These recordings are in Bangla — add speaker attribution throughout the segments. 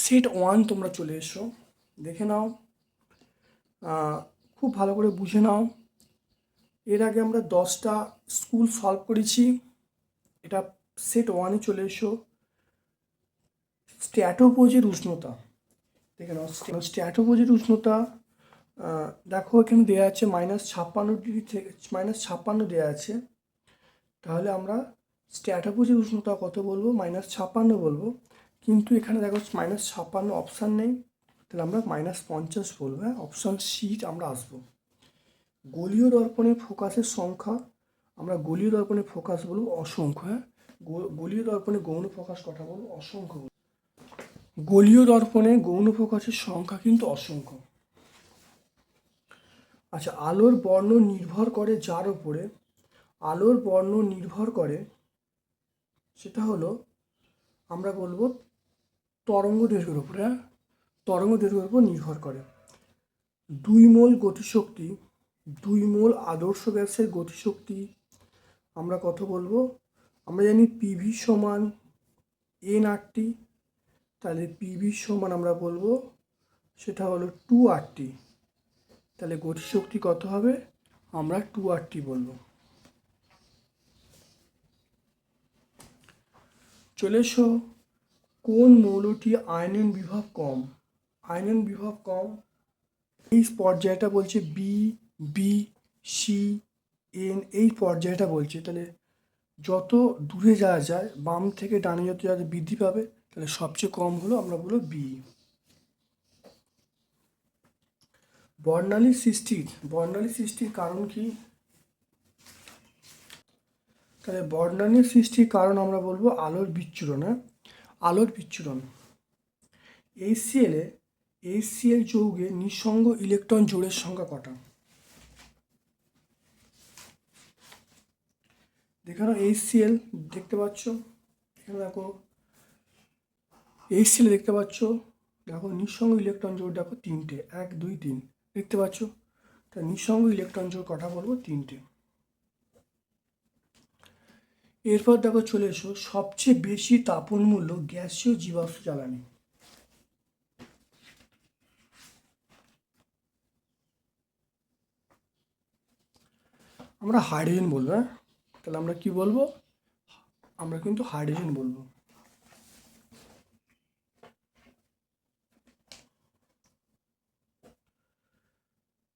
Speaker 1: সেট ওয়ান তোমরা চলে এসো, দেখে নাও। খুব ভালো করে বুঝে নাও। এর আগে আমরা দশটা স্কুল সলভ করেছি। এটা সেট ওয়ানে চলে এসো। স্ট্যাটোপোজের উষ্ণতা। দেখে নাও, স্ট্যাটোপোজের উষ্ণতা দেখো এখানে দেওয়া আছে মাইনাস ছাপ্পান্ন ডিগ্রি থেকে মাইনাস ছাপ্পান্ন দেওয়া আছে। তাহলে আমরা স্ট্যাটোপোজের উষ্ণতা কত বলব? মাইনাস ছাপ্পান্ন বলব। কিন্তু এখানে দেখো মাইনাস ছাপ্পান্ন অপশান নেই। তাহলে আমরা মাইনাস পঞ্চাশ বলব হ্যাঁ? অপশান সিট আমরা আসব। গলীয় দর্পণে ফোকাসের সংখ্যা আমরা গলীয় দর্পণে ফোকাস বলব অসংখ্য হ্যাঁ? গলীয় দর্পণে গৌণ ফোকাস কথা বলব অসংখ্য। গলীয় দর্পণে গৌণ ফোকাসের সংখ্যা কিন্তু অসংখ্য। আচ্ছা আলোর বর্ণ নির্ভর করে যার উপরে, আলোর বর্ণ নির্ভর করে সেটা হলো আমরা বলব তরঙ্গ দৈর্ঘ্যের উপরে হ্যাঁ? তরঙ্গ দৈর্ঘ্যের উপর নির্ভর করে। দুই মোল গতিশক্তি, দুই মোল আদর্শ গ্যাসের গতিশক্তি আমরা কত বলব। আমরা জানি পিভি সমান এন আরটি তাহলে পিভি সমান আমরা বলব, সেটা হলো টু আরটি তাহলে গতিশক্তি কত হবে? আমরা টু আরটি বলব। চলে এসো, কোন মৌলটি আয়নন বিভব কম? আয়নন বিভব কম, এই পর্যায়টা বলছে বি বি সি এন, এই পর্যায়টা বলছে, তাহলে যত দূরে যাওয়া যায়, বাম থেকে ডানে যত যাতে বৃদ্ধি পাবে, তাহলে সবচেয়ে কম হলো আমরা বলব বি বর্ণালী সৃষ্টির বর্ণালী সৃষ্টির কারণ কি? তাহলে বর্ণালীর সৃষ্টির কারণ আমরা বলব আলোর বিচ্ছুরণ হ্যাঁ? আলোর বিচ্ছুরণ। এইচসিএলে এইচসিএল যৌগে নিঃসঙ্গ ইলেকট্রন জোড়ের সংখ্যা কটা? দেখানো এইচসিএল দেখতে পাচ্ছ। এখানে দেখো এইচসিএল দেখতে পাচ্ছ। দেখো নিঃসঙ্গ ইলেকট্রন জোড় দেখো তিনটে, এক, দুই, তিন। দেখতে পাচ্ছ? তা নিঃসঙ্গ ইলেকট্রন জোড় কটা বলব? তিনটে। এরপর দেখো চলে এসো, সবচেয়ে বেশি তাপন মূল্য গ্যাসীয় জীবাশ্ম জ্বালানি। আমরা হাইড্রোজেন বলব হ্যাঁ? তাহলে আমরা কি বলব? আমরা কিন্তু হাইড্রোজেন বলব।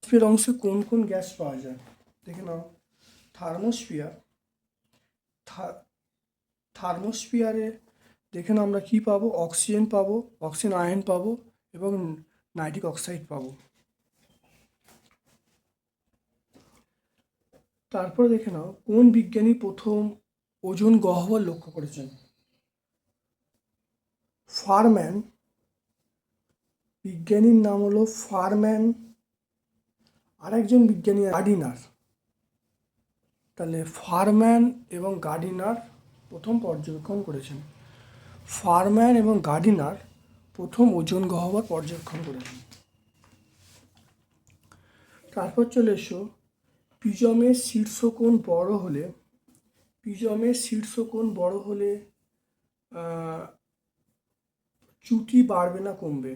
Speaker 1: স্ফিয়ার অংশে কোন কোন গ্যাস পাওয়া যায়? দেখে নাও। থার্মোস্ফিয়ার। থার্মোস্ফিয়ারে দেখে নাও আমরা কি পাবো? অক্সিজেন পাবো, অক্সিজেন আয়ন পাবো এবং নাইট্রিক অক্সাইড পাবো। তারপরে দেখে নাও, কোন বিজ্ঞানী প্রথম ওজন গহ্বর লক্ষ্য করেছেন? ফারম্যান, বিজ্ঞানীর নাম হলো ফারম্যান, আরেকজন বিজ্ঞানী গার্ডিনার। তাহলে ফারম্যান এবং গার্ডিনার প্রথম পর্যবেক্ষণ করেছেন। ফারম্যান এবং গার্ডিনার প্রথম ওজন গহ্বর পর্যবেক্ষণ করেছেন। তারপর চলে এসো পিজমের শীর্ষকোণ বড় হলে, পিজমের শীর্ষকোণ বড় হলে চুটি বাড়বে না কমবে।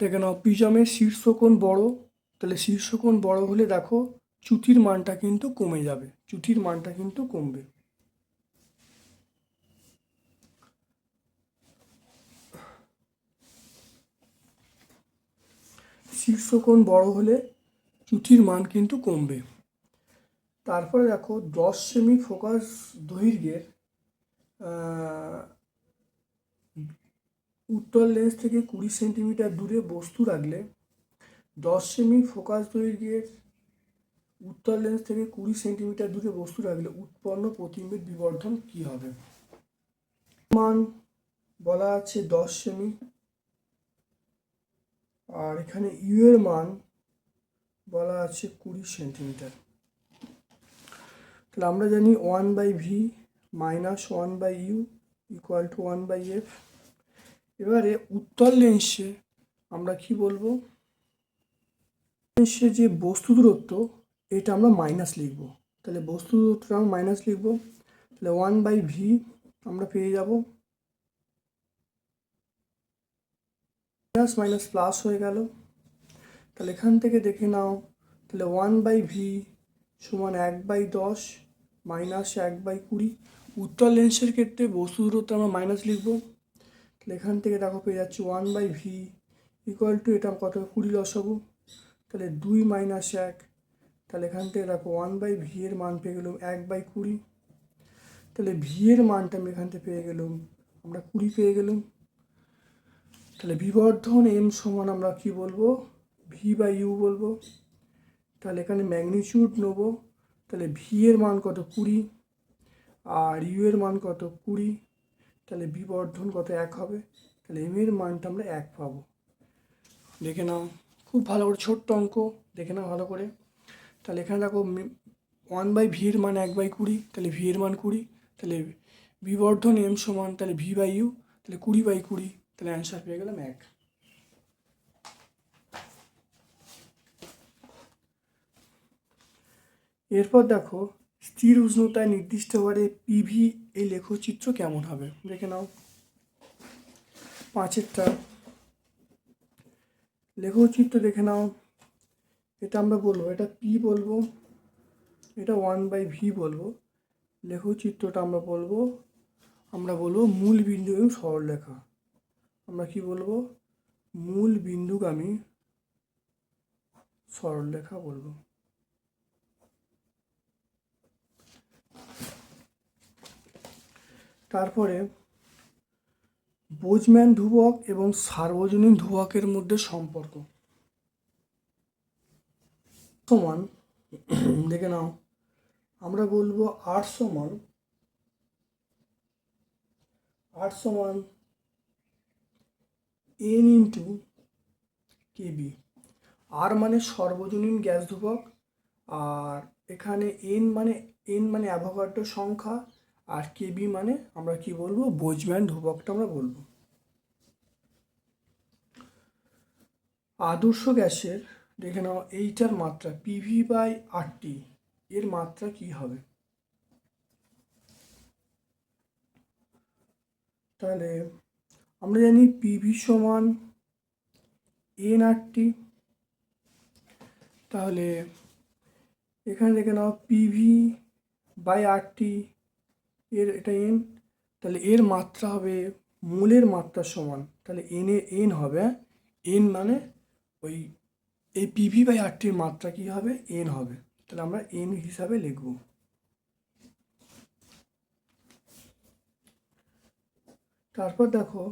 Speaker 1: দেখে নাও, পিজমের শীর্ষকোণ বড়, তাহলে শীর্ষকোণ বড় হলে দেখো, চুটির মানটা কিন্তু কমে যাবে, চুটির মানটা কিন্তু কমবে। শীর্ষকোণ বড় হলে চুটির মান কিন্তু কমবে। তারপরে দেখো, দশ সেমি ফোকাস দৈর্ঘ্যের উত্তর লেন্স থেকে কুড়ি সেন্টিমিটার দূরে বস্তু রাখলে দশ সেমি ফোকাস দৈর্ঘ্যের উত্তর লেন্স থেকে কুড়ি সেন্টিমিটার দূরে বস্তু রাখলে উৎপন্ন প্রতিবিম্বের বিবর্ধন কি হবে? মান বলা আছে দশ সেমি আর এখানে ইউ এর মান বলা আছে কুড়ি সেন্টিমিটার। তাহলে আমরা জানি one by V minus one by U equal to one by F. এবারে উত্তর লেন্সে আমরা কি বলব? লেন্সে যে বস্তু দূরত্ব, এটা আমরা মাইনাস লিখব। তাহলে বস্তু দূরত্বটা আমরা মাইনাস লিখব। তাহলে ওয়ান বাই ভি আমরা পেয়ে যাব মাইনাস মাইনাস প্লাস হয়ে গেল। তাহলে এখান থেকে দেখে নাও, তাহলে ওয়ান বাই ভি সমান এক বাই দশ মাইনাস এক বাই কুড়ি। উত্তর লেন্সের ক্ষেত্রে বস্তু দূরত্ব আমরা মাইনাস লিখব। তাহলে এখান থেকে দেখো পেয়ে যাচ্ছি one by V equal to এটা কত কুড়ি লসাগু তাহলে দুই মাইনাস এক, তাহলে এখান থেকে দেখো ওয়ান বাই ভি এর মান পেয়ে গেলাম এক বাই কুড়ি। তাহলে ভি এর মানটা আমি এখান থেকে পেয়ে গেলাম, আমরা কুড়ি পেয়ে গেলাম। তাহলে বিবর্ধন এম সমান আমরা কি বলব? ভি বাই ইউ বলব। তাহলে এখানে ম্যাগনিচিউড নেব। তাহলে ভি এর মান কত? কুড়ি। আর ইউ এর মান কত? কুড়ি। তাহলে বিবর্ধন কত? এক হবে। তাহলে এম এর মানটা আমরা এক পাবো। দেখে নাও। খুব ভালো করে, ছোট্ট অঙ্ক। দেখে নাও ভালো করে। তাহলে এখানে দেখো ওয়ান বাই ভি এর মান এক বাই কুড়ি। তাহলে ভি এর মান কুড়ি। তাহলে বিবর্ধন এম সমান, তাহলে ভি বাই ইউ তাহলে কুড়ি বাই কুড়ি। তাহলে অ্যান্সার পেয়ে গেলাম এক। এরপর দেখো, স্থির উষ্ণতায় নির্দিষ্ট হারে পিভি এই লেখচিত্র কেমন হবে? দেখে নাও। পাঁচেরটা। লেখচিত্র দেখে নাও। এটা আমরা বলব, এটা পি বলব, এটা ওয়ান বাই ভি বলব। লেখচিত্রটা আমরা বলব আমরা বলব মূল বিন্দু এবং সরলরেখা। আমরা কি বলব? মূল বিন্দুগামী সরলরেখা বলব। তারপরে বোজম্যান ধ্রুবক এবং সার্বজনীন ধ্রুবকের মধ্যে সম্পর্ক। সমান, দেখে নাও, আমরা বলব আট সমান আট সমান এন ইন্টু কেবি আর মানে সর্বজনীন গ্যাস ধ্রুবক, আর এখানে এন মানে এন মানে অ্যাভোগাড্রো সংখ্যা, আর কেবি মানে আমরা কি বলব? বোজম্যান ধ্রুবকটা আমরা বলব। আদর্শ গ্যাসের, দেখে নাও, এইটার মাত্রা পিভি বাই আরটি এর মাত্রা কি হবে? তাহলে আমরা জানি পিভি সমান এন আর টি তাহলে এখানে দেখে নাও পিভি বাই আর টি এর এটা এন তাহলে এর মাত্রা হবে মূলের মাত্রার সমান। তাহলে এন এ এন হবে এন মানে ওই, এই পিভি বাই আরটির মাত্রা কী হবে? এন হবে। তাহলে আমরা এন হিসাবে লিখব। তারপর দেখো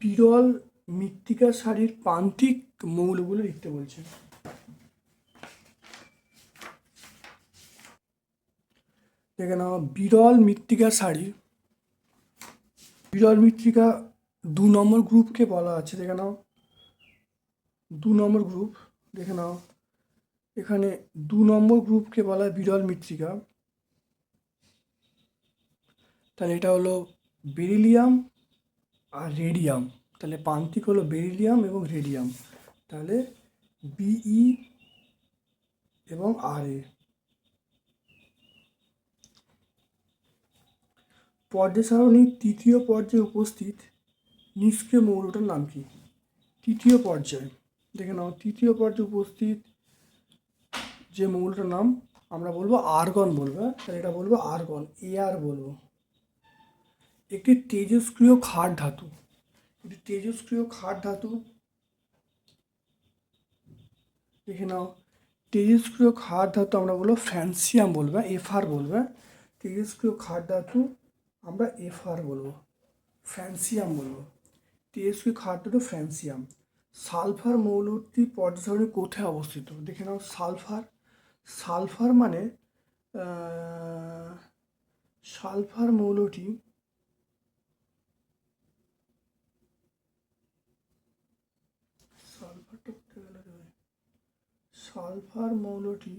Speaker 1: বিরল মৃত্তিকা শাড়ির প্রান্তিক মৌলগুলো লিখতে বলছে দেখে নাও, বিরল মৃত্তিকা শাড়ি। বিরল মৃত্তিকা দু নম্বর গ্রুপকে বলা আছে, দেখে নাও। দু নম্বর গ্রুপ, দেখে নাও। এখানে দু নম্বর গ্রুপকে বলা হয় বিরল মৃত্তিকা। তাহলে এটা হলো বেরিলিয়াম আর রেডিয়াম তাহলে প্রান্তিক হলো বেরিলিয়াম এবং রেডিয়াম তাহলে বিই এবং আর এ পর্যায় সারণীর তৃতীয় পর্যায়ে উপস্থিত নিষ্ক্রিয় মৌলটার নাম কি? তৃতীয় পর্যায়। দেখে নাও, তৃতীয় পর্যায়ে উপস্থিত যে মৌলটার নাম আমরা বলব আর্গন বলব হ্যাঁ? তাহলে এটা বলব আর্গন এ আর বলব। একটি তেজস্ক্রিয় ক্ষার ধাতু। একটি তেজস্ক্রিয় ক্ষার ধাতু। দেখে নাও, তেজস্ক্রিয় ক্ষার ধাতু আমরা বলব ফ্যান্সিয়াম বলব এফ আর বলব? তেজস্ক্রিয় ক্ষার ধাতু আমরা এফ আর বলব ফ্যান্সিয়াম বলব। তেজস্ক্রিয় ক্ষার ধাতু ফ্যান্সিয়াম সালফার মৌলটি পর্যায় সারণী কোথায় অবস্থিত? দেখে নাও, সালফার সালফার মানে সালফার মৌলটি সালফারটা কোথায় গেল রে ভাই? সালফার মৌলটি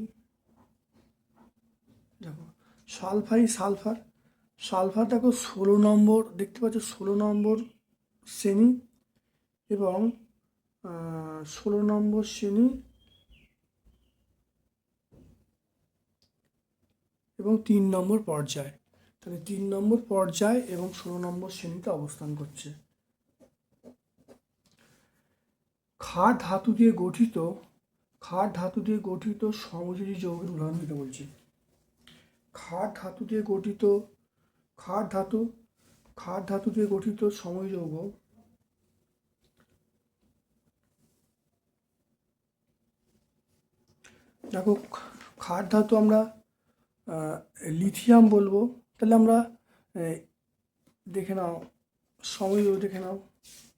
Speaker 1: সালফারি সালফার। সালফার দেখো ষোলো নম্বর, দেখতে পাচ্ছ ষোলো নম্বর শ্রেণি এবং ষোলো নম্বর শ্রেণি এবং তিন নম্বর পর্যায়। তাহলে তিন নম্বর পর্যায় এবং ষোলো নম্বর শ্রেণীতে অবস্থান করছে। ক্ষার ধাতু দিয়ে গঠিত ক্ষার ধাতু দিয়ে গঠিত সমযোজী যৌগের উদাহরণ দিতে বলছি। ক্ষার ধাতু দিয়ে গঠিত ক্ষার ধাতু ক্ষার ধাতু দিয়ে গঠিত সময় যৌগ। দেখো ক্ষার ধাতু আমরা লিথিয়াম বলব। তাহলে আমরা দেখে নাও সমযৌগ দেখে নাও।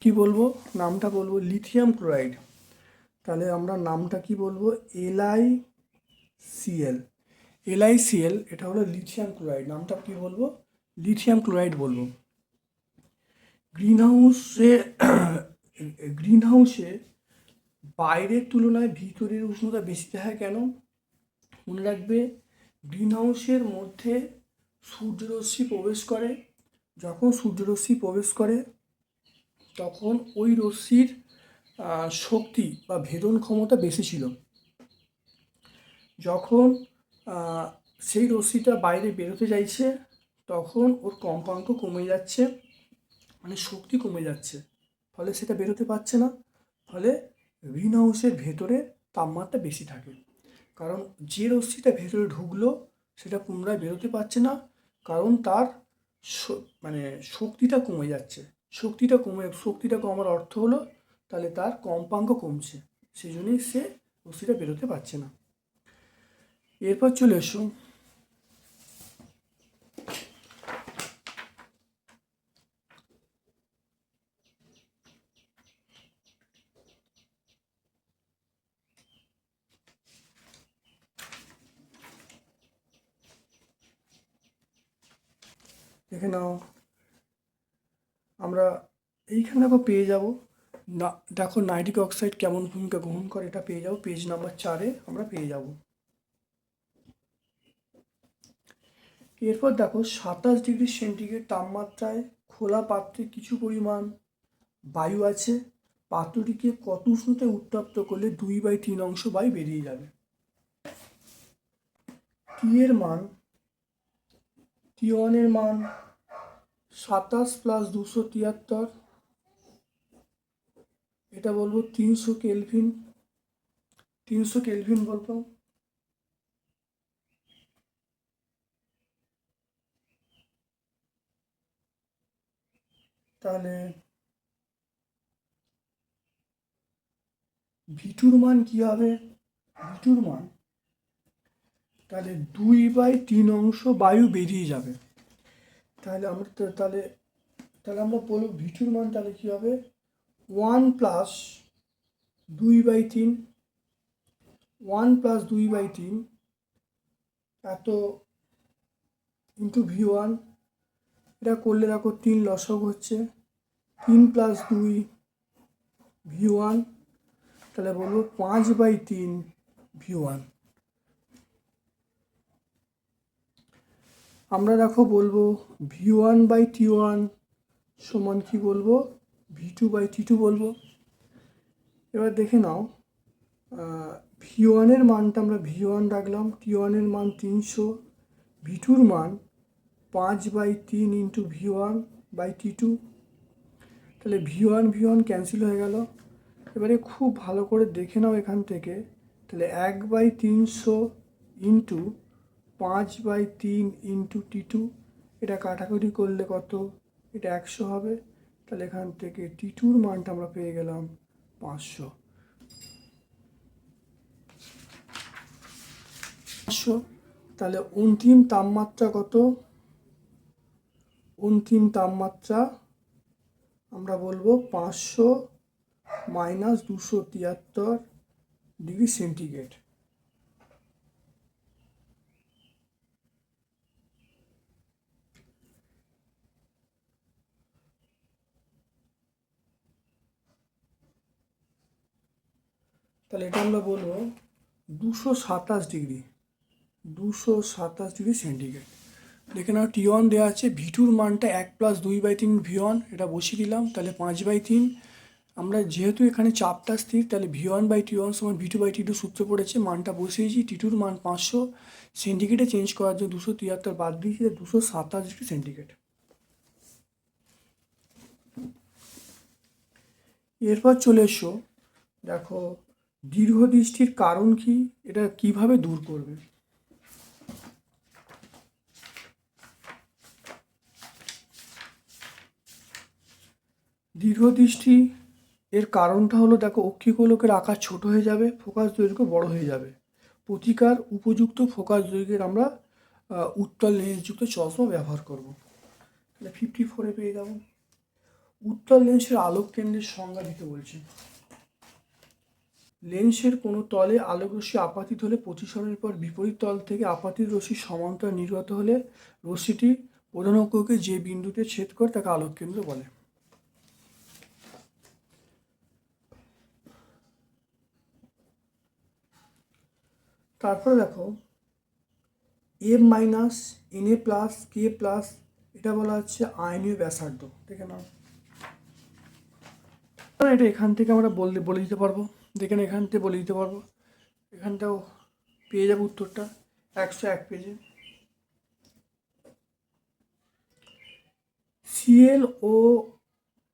Speaker 1: কি বলব? নামটা বলব, লিথিয়াম ক্লোরাইড। তাহলে আমরা নামটা কি বলব? এলআই সিএল এলআই সিএল এটা হলো লিথিয়াম ক্লোরাইড। নামটা কি বলব? লিথিয়াম ক্লোরাইড বলব। গ্রিন হাউসে গ্রিন হাউসে বাইরের তুলনায় ভিতরের উষ্ণতা বেশি থাকে কেন? মনে রাখবে গ্রিন হাউসের মধ্যে সূর্যরশ্মি প্রবেশ করে। যখন সূর্যরশ্মি প্রবেশ করে, তখন ওই রশ্মির শক্তি বা ভেদন ক্ষমতা বেশি ছিল। যখন সেই রশ্মিটা বাইরে বেরোতে চাইছে তখন ওর কম্পাঙ্ক কমে যাচ্ছে মানে শক্তি কমে যাচ্ছে। ফলে সেটা বেরোতে পারছে না। ফলে গ্রিন হাউসের ভেতরে তাপমাত্রা বেশি থাকে। কারণ যে রশ্মিটা ভেতরে ঢুকলো, সেটা পুনরায় বেরোতে পারছে না। কারণ তার মানে শক্তিটা কমে যাচ্ছে। শক্তিটা কমে, শক্তিটা কমার অর্থ হলো তাহলে তার কম্পাঙ্ক কমছে। সেই জন্যই সে রশ্মিটা বেরোতে পারছে না। এরপর চলে এসো। দেখে নাও। আমরা এইখানে দেখো পেয়ে যাব। না, দেখো নাইট্রিক অক্সাইড কেমন ভূমিকা গ্রহণ করে এটা পেয়ে যাব, পেজ নাম্বার চারে আমরা পেয়ে যাব। এরপর দেখো সাতাশ ডিগ্রি সেন্টিগ্রেড তাপমাত্রায় খোলা পাত্রে কিছু পরিমাণ বায়ু আছে, পাত্রটিকে কত উষ্ণতায় উত্তপ্ত করলে দুই বাই তিন অংশ বায়ু বেরিয়ে যাবে? টি এর মান টি ওয়ানের মান সাতাশ প্লাস দুশো তিয়াত্তর এটা বলব তিনশো কেলভিন তিনশো কেলভিন বলব তাহলে ভিটুর মান কি হবে? ভিটুর মান তাহলে দুই বাই তিন অংশ বায়ু বেরিয়ে যাবে। তাহলে আমরা তাহলে তাহলে আমরা বলব ভিটুর মান তাহলে কী হবে? ওয়ান প্লাস দুই বাই তিন, ওয়ান প্লাস দুই বাই তিন, এত ইন্টু ভি ওয়ান এটা করলে দেখো তিন লসক হচ্ছে, তিন প্লাস দুই ভি ওয়ান তাহলে বলব পাঁচ বাই তিন ভি ওয়ান আমরা দেখো বলব V one by T one সমান কি বলব? V two by T two বলব। এবার দেখে নাও। ভি ওয়ানের মানটা আমরা ভি ওয়ান রাখলাম। টি ওয়ানের মান তিনশো। ভি টুর মান পাঁচ বাই তিন into V one by T two তাহলে V one V one cancel হয়ে গেল। এবারে খুব ভালো করে দেখে নাও এখান থেকে। তাহলে এক বাই তিনশো ইন্টু পাঁচ বাই তিন ইন্টু টি টু এটা কাটাকুটি করলে কত? এটা একশো হবে। তাহলে এখান থেকে টি টুর মানটা আমরা পেয়ে গেলাম পাঁচশো। পাঁচশো, তাহলে অন্তিম তাপমাত্রা কত? অন্তিম তাপমাত্রা আমরা বলব পাঁচশো মাইনাস দুশো তিয়াত্তর ডিগ্রি সেন্টিগ্রেড। তাহলে এটা আমরা বলব দুশো সাতাশ ডিগ্রি, দুশো সাতাশ ডিগ্রি সেন্টিগ্রেড। দেখে নাও টি ওয়ান দেওয়া আছে ভিটুর মানটা এক প্লাস দুই বাই তিন ভি ওয়ান এটা বসিয়ে দিলাম, তাহলে পাঁচ বাই তিন। আমরা যেহেতু এখানে চাপটা স্থির, তাহলে V one by T one সমান V two by T two সূত্র পড়েছে, মানটা বসিয়েছি টি টুর মান পাঁচশো। সেন্টিগ্রেডে চেঞ্জ করার জন্য দুশো তিয়াত্তর বাদ দিয়েছি দুশো সাতাশ ডিগ্রি সেন্টিগ্রেড। এরপর চলে এসো, দেখো দীর্ঘদৃষ্টির কারণ কি? এটা কীভাবে দূর করবে? দীর্ঘদৃষ্টি এর কারণটা হলো, দেখো অক্ষিকোলকের আকার ছোট হয়ে যাবে, ফোকাস দৈর্ঘ্য বড় হয়ে যাবে। প্রতিকার উপযুক্ত ফোকাস দৈর্ঘ্যের আমরা উত্তল লেন্সযুক্ত চশমা ব্যবহার করব। তাহলে ফিফটি ফোরে পেয়ে যাব। উত্তল লেন্সের আলোক কেন্দ্রের সংজ্ঞা দিতে বলছে। লেন্সের কোনো তলে আলোক রশ্মি আপাতিত হলে প্রতিসরণের পর বিপরীত তল থেকে আপাতিত রশ্মি সমান্তর নির্গত হলে রশ্মিটি প্রধান অক্ষকে যে বিন্দুতে ছেদ করে তাকে আলোক কেন্দ্র বলে। তারপরে দেখো M minus, N A plus, K plus, এটা বলা হচ্ছে আয়নীয় ব্যাসার্ধ। দেখে নাও। এটা এখান থেকে আমরা বলে দিতে পারব। দেখেন এখান থেকে বলে দিতে পারব। এখানটাও পেয়ে যাব উত্তরটা, একশো এক পেজে। সিএল ও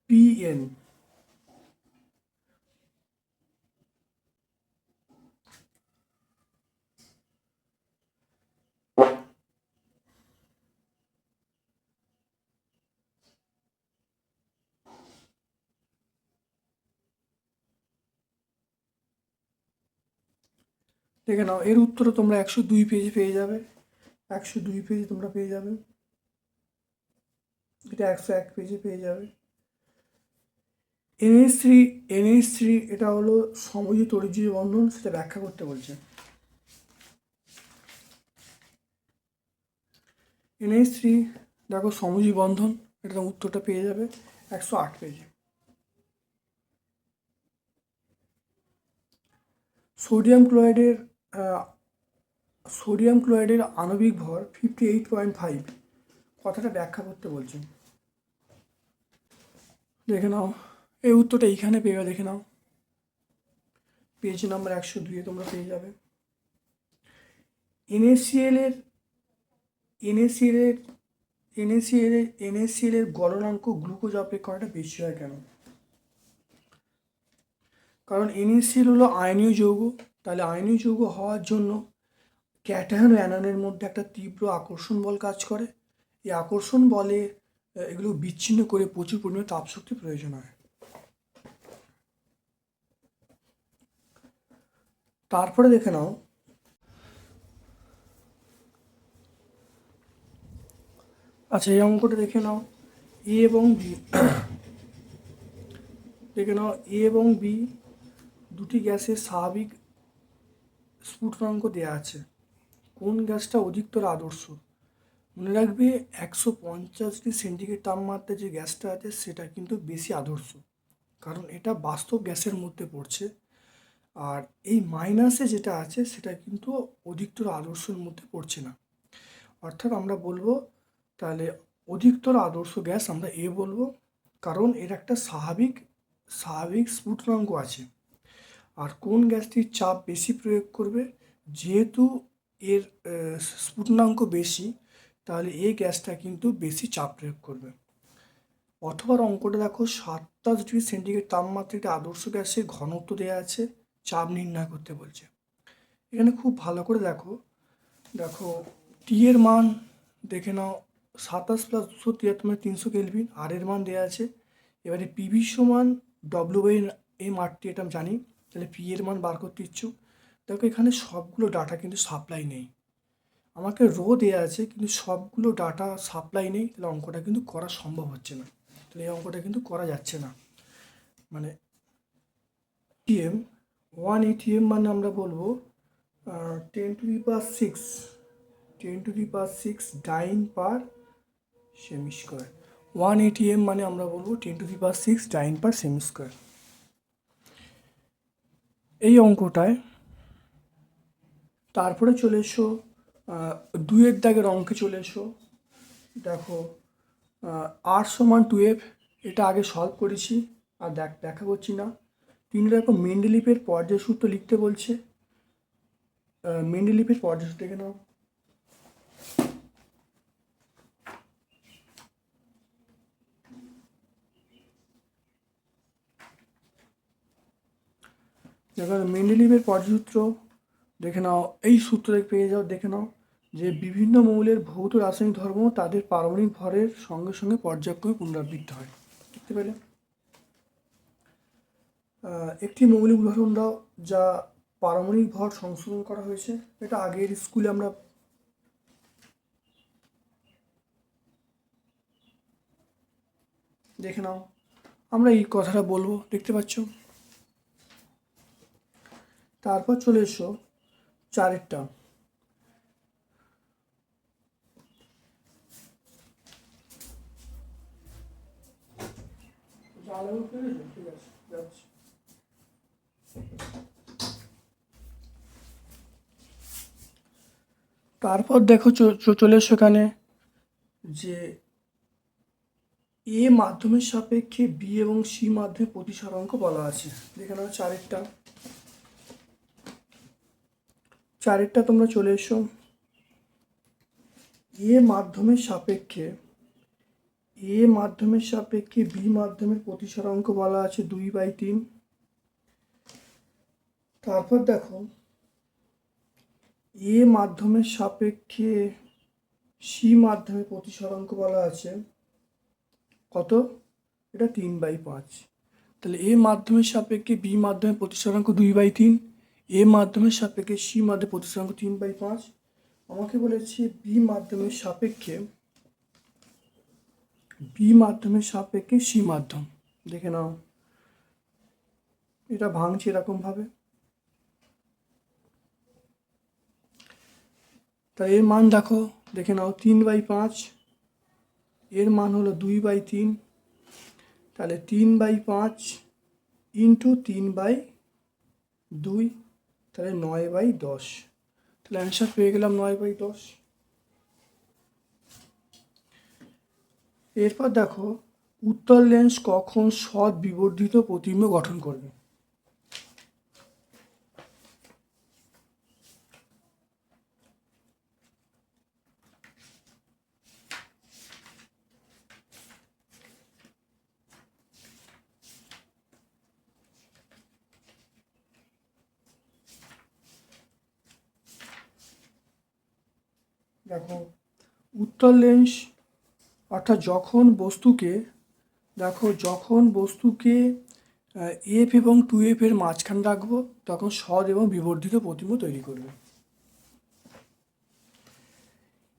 Speaker 1: পিএন দেখে নাও, এর উত্তরও তোমরা একশো দুই পেজে পেয়ে যাবে। একশো দুই পেজে তোমরা পেয়ে যাবে। এটা একশো এক পেজে পেয়ে যাবে। এনএস থ্রি এনএস থ্রি এটা হলো সমজি তরিজীব বন্ধন, সেটা ব্যাখ্যা করতে বলছে। এনএস থ্রি দেখো সমজি বন্ধন, এটা উত্তরটা পেয়ে যাবে একশো আট পেজে সোডিয়াম ক্লোরাইডের সোডিয়াম ক্লোরাইডের আণবিক ভর ফিফটি এইট পয়েন্ট ফাইভ কথাটা ব্যাখ্যা করতে বলছে দেখে নাও। এই উত্তরটা এইখানে পেয়ে দেখে নাও। পেজ নাম্বার একশো দুইয়ে তোমরা পেয়ে যাবে। এনএসিএল এর এনএসিএল এর এনএসিএল এর গলনাঙ্ক গ্লুকোজ অপেক্ষাটা বেশি হয় কেন? কারণ এনএসিএল হলো আয়নীয় যৌগ। তাহলে আয়নীয় যৌগ হওয়ার জন্য ক্যাটায়ন অ্যাননের মধ্যে একটা তীব্র আকর্ষণ বল কাজ করে। এই আকর্ষণ বলে এগুলো বিচ্ছিন্ন করে প্রচুর পরিমাণে তাপশক্তি প্রয়োজন হয়। তারপরে দেখে নাও আচ্ছা এই অঙ্কটা দেখে নাও। এ এবং বি, দেখে নাও, এ এবং বি দুটি গ্যাসের স্বাভাবিক স্ফুটনাঙ্ক দেওয়া আছে। কোন গ্যাসটা অধিকতর আদর্শ? মনে রাখবে, একশো পঞ্চাশ ডিগ্রি সেন্টিগ্রেড তাপমাত্রা যে গ্যাসটা আছে, সেটা কিন্তু বেশি আদর্শ। কারণ এটা বাস্তব গ্যাসের মধ্যে পড়ছে। আর এই মাইনাসে যেটা আছে, সেটা কিন্তু অধিকতর আদর্শের মধ্যে পড়ছে না। অর্থাৎ আমরা বলব, তাহলে অধিকতর আদর্শ গ্যাস আমরা এ বলব, কারণ এর একটা স্বাভাবিক স্বাভাবিক স্ফুটনাঙ্ক আছে। আর কোন গ্যাসটির চাপ বেশি প্রয়োগ করবে? যেহেতু এর স্ফুটনাঙ্ক বেশি, তাহলে এই গ্যাসটা কিন্তু বেশি চাপ প্রয়োগ করবে। অথবা অঙ্কটা দেখো সাতাশ ডিগ্রি সেন্টিগ্রেড তাপমাত্রা একটা আদর্শ গ্যাসের ঘনত্ব দেওয়া আছে, চাপ নির্ণয় করতে বলছে। এখানে খুব ভালো করে দেখো দেখো টি এর মান দেখে নাও, সাতাশ প্লাস দুশো তিয়াত্তর মানে তিনশো কেলভিন আর এর মান দেওয়া আছে। এবারে পিভি সমান ডব্লিউ এম আর টি এটা আমি জানি। তাহলে পি এর মান বার করতে ইচ্ছুক। দেখো এখানে সবগুলো ডাটা কিন্তু সাপ্লাই নেই। আমাকে রো দেওয়া আছে, কিন্তু সবগুলো ডাটা সাপ্লাই নেই, তাহলে অঙ্কটা কিন্তু করা সম্ভব হচ্ছে না। তাহলে এই অঙ্কটা কিন্তু করা যাচ্ছে না। মানে টিএম ওয়ান এটিএম মানে আমরা বলব ten to the power six ten to the power six dyne per semi square one ATM মানে আমরা বলব ten to the power six dyne per semi square এই অঙ্কটায় তারপরে চলে এসো দুয়ের দাগের অঙ্কে চলে এসো। দেখো আর সমান টুয়েলভ এটা আগে সলভ করেছি, আর দেখ, দেখা করছি না। তিন রকম মেন্ডেলিপের পর্যায় সূত্র লিখতে বলছে। মেন্ডেলিপের পর্যায় সূত্র দেখে দেখো, মেন্ডেলিভের পর্যসূত্র দেখে নাও, এই সূত্র পেয়ে যাও, দেখে নাও যে বিভিন্ন মৌলের ভৌত রাসায়নিক ধর্ম তাদের পারমাণবিক ভরের সঙ্গে সঙ্গে পর্যায়ক্রমে পুনরাবৃত্ত হয়। দেখতে পেলে? একটি মৌলিক উদাহরণ দাও যা পারমাণবিক ভর সংশোধন করা হয়েছে। এটা আগের স্কুলে আমরা দেখে নাও। আমরা এই কথাটা বলব, দেখতে পাচ্ছ? তারপর চলে এসো চারেরটা। তারপর দেখো চলে এসো এখানে যে এ মাধ্যমের সাপেক্ষে বি এবং সি মাধ্যমে প্রতিসরাঙ্ক বলা আছে। দেখে নাও চারেরটা। চারেরটা তোমরা চলে এসো। এ মাধ্যমের সাপেক্ষে, এ মাধ্যমের সাপেক্ষে বি মাধ্যমের প্রতিসরাঙ্ক বলা আছে দুই বাই তিন। তারপর দেখো, এ মাধ্যমের সাপেক্ষে সি মাধ্যমে প্রতিসরাঙ্ক বলা আছে কত? এটা তিন বাই পাঁচ। তাহলে এ মাধ্যমের সাপেক্ষে বি মাধ্যমে প্রতিসরাঙ্ক দুই বাই তিন। এ মাধ্যমের সাপেক্ষে সি মাধ্যমে প্রতিসরাঙ্ক তিন বাই পাঁচ। আমাকে বলেছে বি মাধ্যমের সাপেক্ষে, বি মাধ্যমের সাপেক্ষে সি মাধ্যম। দেখে নাও। এটা ভাঙছে এরকমভাবে। তা এর মান দেখো, দেখে নাও, তিন বাই পাঁচ। এর মান হলো দুই বাই তিন। তাহলে তিন বাই পাঁচ ইন্টু তিন বাই দুই। তাহলে নয় বাই দশ। তাহলে অ্যান্সার পেয়ে গেলাম নয় বাই দশ। এরপর দেখো, উত্তর লেন্স কখন সৎ বিবর্ধিত প্রতিম্ব গঠন করবে? দেখো, উত্তর লেন্স অর্থাৎ যখন বস্তুকে, দেখো, যখন বস্তুকে এফ এবং টু এফ এর মাঝখানে রাখব, তখন সৎ এবং বিবর্ধিত প্রতিম্ব তৈরি করবে।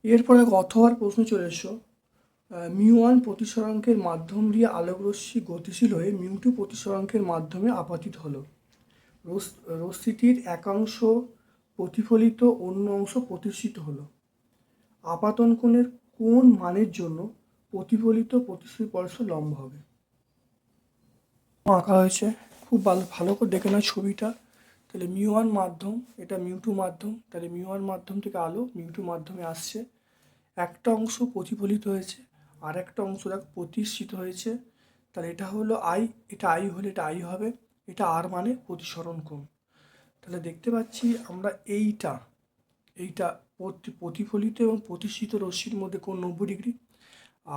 Speaker 1: এরপরে অথবার প্রশ্ন চলে এসো। মিউ ওয়ান প্রতিসরাঙ্কের মাধ্যম দিয়ে আলোকরশ্মি গতিশীল হয়ে মিউ টু প্রতিসরাঙ্কের মাধ্যমে আপাতিত হলো। রশ্মিটির একাংশ প্রতিফলিত অন্য অংশ প্রতিষ্ঠিত হলো। আপাতন কোণের কোন মানের জন্য প্রতিফলিত পরস্পর লম্ব হবে। আঁকা হয়েছে। খুব ভালো ভালো করে দেখে নাও ছবিটা। তাহলে মিউ ওয়ান মাধ্যম, এটা মিউ টু মাধ্যম। তাহলে মিউ ওয়ান মাধ্যম থেকে আলো মিউ টু মাধ্যমে আসছে। একটা অংশ প্রতিফলিত হয়েছে আর একটা অংশ দেখ প্রতিষ্ঠিত হয়েছে। তাহলে এটা হলো আই এটা আই হলে এটা আই হবে। এটা আর মানে প্রতিসরণ কোণ। তাহলে দেখতে পাচ্ছি আমরা এইটা এইটা প্রতিফলিত এবং প্রতিষ্ঠিত রশ্মির মধ্যে কোন নব্বই ডিগ্রি।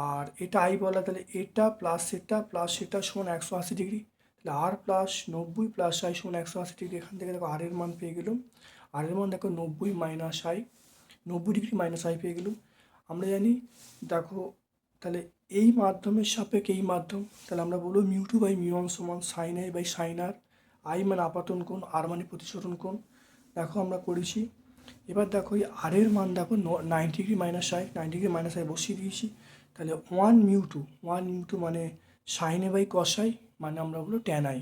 Speaker 1: আর এটা আই বলা, তাহলে এটা প্লাস এটা প্লাস এটা সমান একশো আশি ডিগ্রি। তাহলে আর প্লাস নব্বই প্লাস আই সমান একশো আশি ডিগ্রি। এখান থেকে দেখো আর এর মান পেয়ে গেলাম। আর এর মান দেখো নব্বই মাইনাস আই নব্বই ডিগ্রি মাইনাস আই পেয়ে গেলাম। আমরা জানি, দেখো, তাহলে এই মাধ্যমের সাপেক্ষে এই মাধ্যম, তাহলে আমরা বলব mu two by mu one সমান sine I by sine R I মানে আপাতন কোণ আর মানে প্রতিসরণ কোণ। দেখো আমরা করেছি। এবার দেখো এই আর এর মান দেখো nine degree minus I nine degree minus I বসিয়ে দিয়েছি। তাহলে one mu two one mu two মানে সাইনে বাই কসাই মানে আমরা বলব ট্যান আই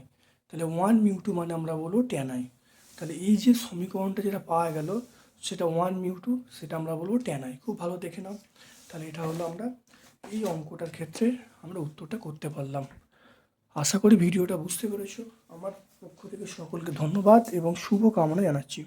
Speaker 1: তাহলে ওয়ান মিউ টু মানে আমরা বলব ট্যান আই তাহলে এই যে সমীকরণটা যেটা পাওয়া গেল, সেটা ওয়ান মিউ টু সেটা আমরা বলব ট্যান আই খুব ভালো দেখে নাও। তাহলে এটা হলো আমরা এই অঙ্কটার ক্ষেত্রে আমরা উত্তরটা করতে পারলাম। আশা করি ভিডিওটা বুঝতে পেরেছ। আমার পক্ষ থেকে সকলকে ধন্যবাদ এবং শুভ কামনা জানাচ্ছি।